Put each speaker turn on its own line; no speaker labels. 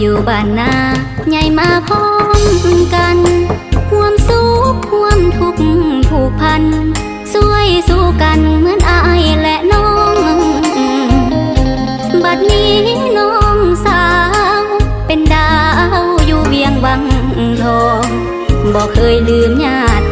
อยู่บ้านนาใหญ่มาพร้อมกันห่วมสุขห่วมทุกข์ผูกพันสวยสู้กันเหมือนอายและน้อง บัดนี้น้องสาว เป็นดาวอยู่เวียงวังทองบอกเคยลืมญาติ